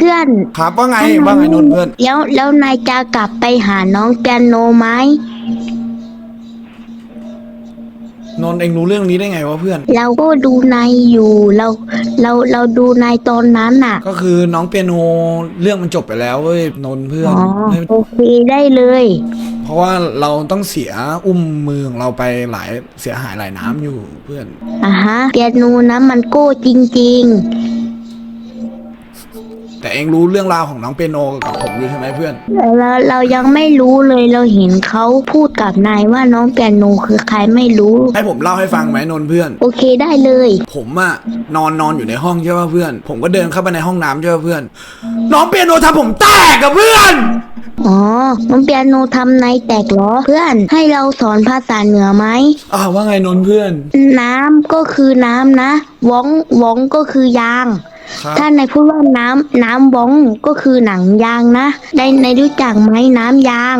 พื่อนครับว่าไงว่าไงนนท์เพื่อน แล้วแล้วนายจะกลับไปหาน้องเปียโนไหมนนท์เองรู้เรื่องนี้ได้ไงวะเพื่อน เราก็ดูนายอยู่เราเราเราดูนายตอนนั้นน่ะ ก็คือน้องเปียโนเรื่องมันจบไปแล้วเว้ยนนท์เพื่อนอ๋อไม่โอเคได้เลย เพราะว่าเราต้องเสียอุ้มมือของเราไปหลายเสียหายหลายน้ำอยู่เพื่อน อะฮะเปียโนนะมันโก้จริง แต่เองรู้เรื่องราวของน้องเปียโนกับผมอยู่ใช่ไหมเพื่อนๆเราเรายังไม่รู้เลยเราเห็นเขาพูดกับนายว่าน้องเปียโนคือใครไม่รู้ ให้ผมเล่าให้ฟังไหมนนท์เพื่อน โอเคได้เลย ผมอะนอนนอนอยู่ในห้องใช่ป่ะเพื่อน ผมก็เดินเข้าไปในห้องน้ำใช่ป่ะเพื่อน น้องเปียโนทำผมแตกกับเพื่อน อ๋อ น้องเปียโนทำนายแตกเหรอ เพื่อนให้เราสอนภาษาเหนือไหม อ่าว่าไงนนท์เพื่อน น้ำก็คือน้ำนะว้องว้องก็คือยาง ครับถ้านายพูดว่าน้ำน้ำว้องก็คือหนังยางนะ ได้ในรู้จักไหมน้ำยาง